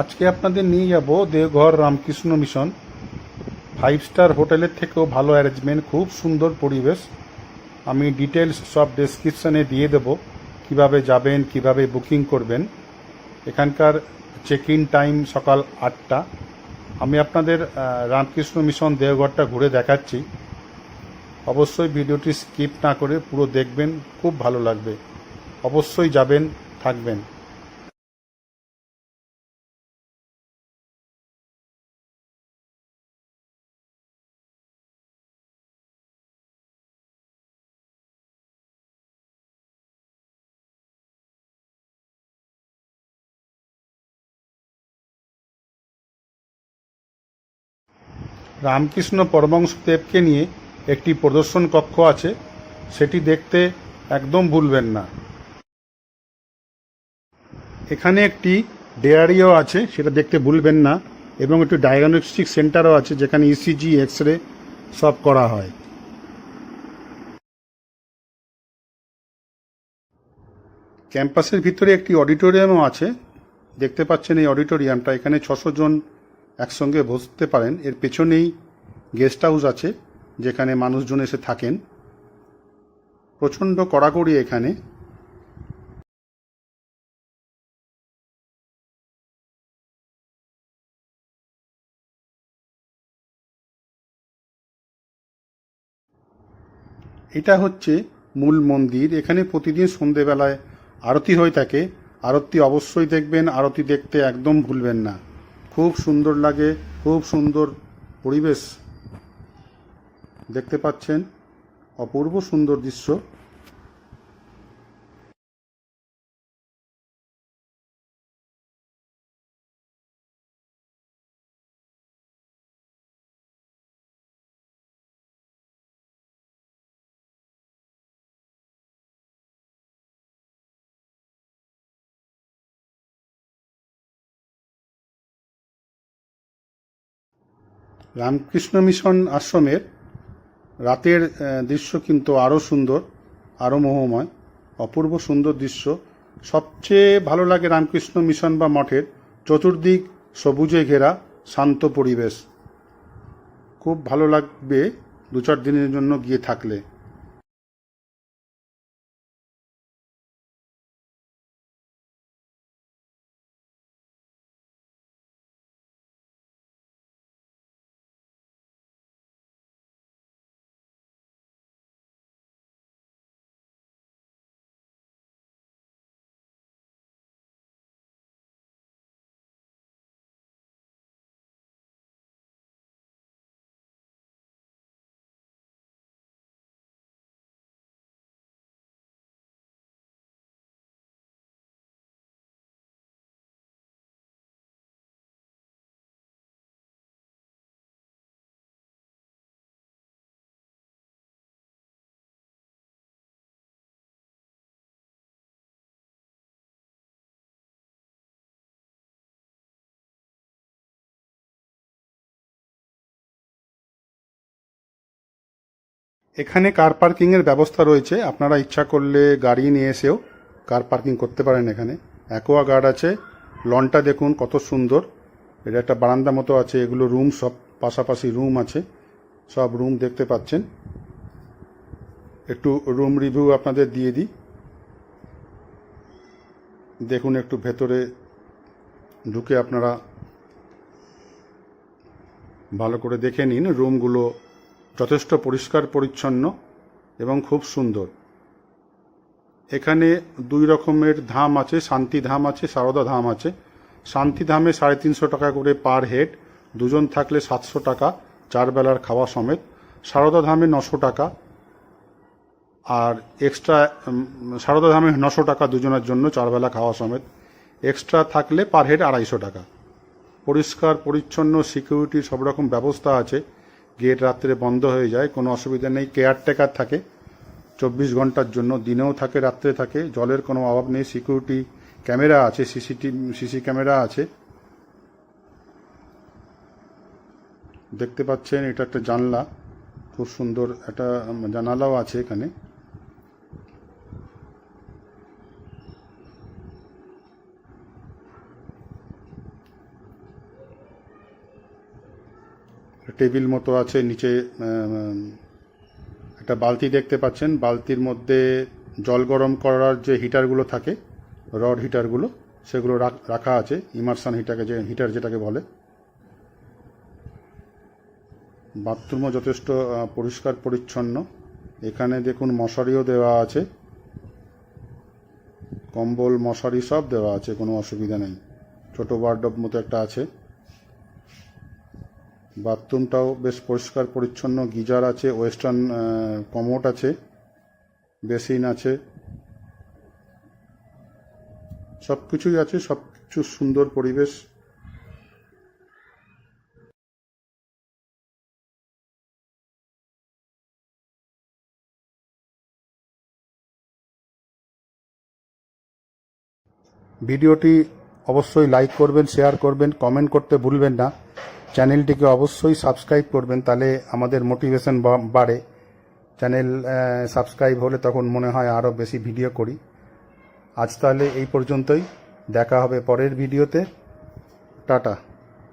আজকে আপনাদের নিয়ে যাব Deoghar Ramakrishna Mission. Five star হোটেলের থেকেও ভালো অ্যারেঞ্জমেন্ট খুব সুন্দর পরিবেশ। আমি ডিটেলস সব ডেসক্রিপশানে দিয়ে দেব, কীভাবে যাবেন, কীভাবে বুকিং করবেন। এখানকার চেক ইন টাইম সকাল আটটা। আমি আপনাদের রামকৃষ্ণ মিশন দেওঘরটা ঘুরে দেখাচ্ছি। অবশ্যই ভিডিওটি স্কিপ না করে পুরো দেখবেন, খুব ভালো লাগবে। অবশ্যই যাবেন, থাকবেন। রামকৃষ্ণ পরমংসদেবকে নিয়ে একটি প্রদর্শন কক্ষ আছে। সেটি দেখতে একদম ভুলবেন না। এখানে একটি ডেয়ারিও আছে, সেটা দেখতে ভুলবেন না, এবং একটি ডায়াগনস্টিক সেন্টারও আছে, যেখানে ইসিজি এক্স রে সব করা হয়। ক্যাম্পাসের ভিতরে একটি অডিটোরিয়ামও আছে। দেখতে পাচ্ছেন এই অডিটোরিয়ামটা, এখানে ছশো জন একসঙ্গে বসতে পারেন। এর পেছনেই গেস্ট হাউস আছে, যেখানে মানুষজন এসে থাকেন। প্রচণ্ড কড়াকড়ি এখানে। এটা হচ্ছে মূল মন্দির। এখানে প্রতিদিন সন্ধেবেলায় আরতি হয়ে থাকে আরতি অবশ্যই দেখবেন। আরতি দেখতে একদম ভুলবেন না। খুব সুন্দর লাগে খুব সুন্দর পরিবেশ। দেখতে পাচ্ছেন? অপূর্ব সুন্দর দৃশ্য। রামকৃষ্ণ মিশন আশ্রমের রাতের দৃশ্য কিন্তু আরও সুন্দর আরও মোহময়, অপূর্ব সুন্দর দৃশ্য। সবচেয়ে ভালো লাগে রামকৃষ্ণ মিশন বা মঠের চতুর্দিক সবুজে ঘেরা, শান্ত পরিবেশ। খুব ভালো লাগবে দু চার দিনের জন্য গিয়ে থাকলে। এখানে কার পার্কিংয়ের ব্যবস্থা রয়েছে। আপনারা ইচ্ছা করলে গাড়ি নিয়ে এসেও কার পার্কিং করতে পারেন এখানে। অ্যাকোয়া গার্ড আছে। লনটা দেখুন, কত সুন্দর। এটা একটা বারান্দা মতো আছে। এগুলো রুম সব, পাশাপাশি রুম আছে। সব রুম দেখতে পাচ্ছেন। একটু রুম রিভিউ আপনাদের দিয়ে দিই। দেখুন, একটু ভেতরে ঢুকে আপনারা ভালো করে দেখে নিন। রুমগুলো যথেষ্ট পরিষ্কার, পরিচ্ছন্ন এবং খুব সুন্দর। এখানে দুই রকমের ধাম আছে, শান্তি ধাম আছে, সারদা ধাম আছে। শান্তি ধামে সাড়ে তিনশো টাকা করে পার হেড, দুজন থাকলে সাতশো টাকা, চার বেলার খাওয়া সমেত। সারদা ধামে নশো টাকা, আর এক্সট্রা সারদা ধামে নশো টাকা দুজনের জন্য চার বেলা খাওয়া সমেত। এক্সট্রা থাকলে পার হেড আড়াইশো টাকা। পরিষ্কার, পরিচ্ছন্ন সিকিউরিটি সব রকম ব্যবস্থা আছে। গেট রাত্রে বন্ধ হয়ে যায়, কোনো অসুবিধা নেই। কেয়ারটেকার থাকে, চব্বিশ ঘণ্টার জন্য, দিনেও থাকে, রাত্রে থাকে। জলের কোনো অভাব নেই, সিকিউরিটি ক্যামেরা আছে, সিসিটি, সিসি ক্যামেরা আছে। দেখতে পাচ্ছেন, এটা একটা জানলা। খুব সুন্দর একটা জানালাও আছে এখানে। টেবিল মতো আছে, নিচে একটা বালতি দেখতে পাচ্ছেন। বালতির মধ্যে জল গরম করার যে হিটারগুলো থাকে, রড হিটারগুলো, সেগুলো রাখ- আছে, ইমার্সান হিটারকে যে, হিটার যেটাকে বলে। বাথরুমও যথেষ্ট পরিষ্কার, পরিচ্ছন্ন। এখানে দেখুন মশারিও দেওয়া আছে। কম্বল, মশারি সব দেওয়া আছে, কোনো অসুবিধা নেই। ছোটো ওয়ার্ডব মতো একটা আছে। বাথরুমটাও বেশ পরিষ্কার, পরিচ্ছন্ন, গিজার আছে, ওয়েস্টার্ন কমোট আছে, বেসিন আছে। সব কিছুই আছে সব কিছু সুন্দর পরিবেশ। ভিডিওটি অবশ্যই লাইক করবেন, শেয়ার করবেন, কমেন্ট করতে ভুলবেন না। চ্যানেলটিকে অবশ্যই সাবস্ক্রাইব করবেন, তাহলে আমাদের মোটিভেশন বাড়ে। চ্যানেল সাবস্ক্রাইব হলে তখন মনে হয় আরও বেশি ভিডিও করি। আজ তাহলে এই পর্যন্তই। দেখা হবে পরের ভিডিওতে। টাটা।